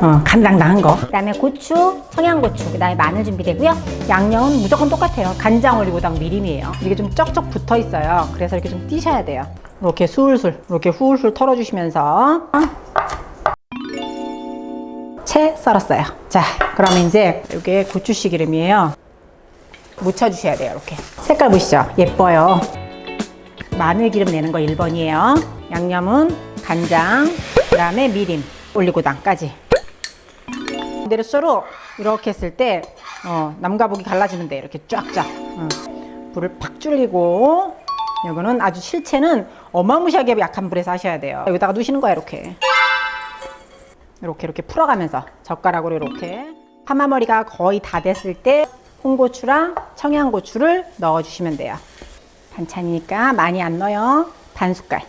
어, 간당당한 거. 그다음에 고추, 청양고추, 그다음에 마늘 준비되고요. 양념은 무조건 똑같아요. 간장, 올리고당, 미림이에요. 이게 좀 쩍쩍 붙어 있어요. 그래서 이렇게 좀 띄셔야 돼요. 이렇게 술술, 이렇게 훌훌 털어주시면서 채 썰었어요. 자, 그럼 이제 이게 고추씨 기름이에요. 묻혀주셔야 돼요. 이렇게 색깔 보시죠? 예뻐요. 마늘 기름 내는 거 1번이에요. 양념은 간장, 그다음에 미림, 올리고당까지. 그대로 쏘로 이렇게 했을 때 어, 남과 북이 갈라지면 돼. 이렇게 쫙쫙. 어. 불을 팍 줄이고 이거는 아주 실체는 어마무시하게 약한 불에서 하셔야 돼요. 여기다가 두시는 거야 이렇게. 이렇게 이렇게 풀어가면서 젓가락으로 이렇게 파마머리가 거의 다 됐을 때 홍고추랑 청양고추를 넣어주시면 돼요. 반찬이니까 많이 안 넣어요. 반 숟갈.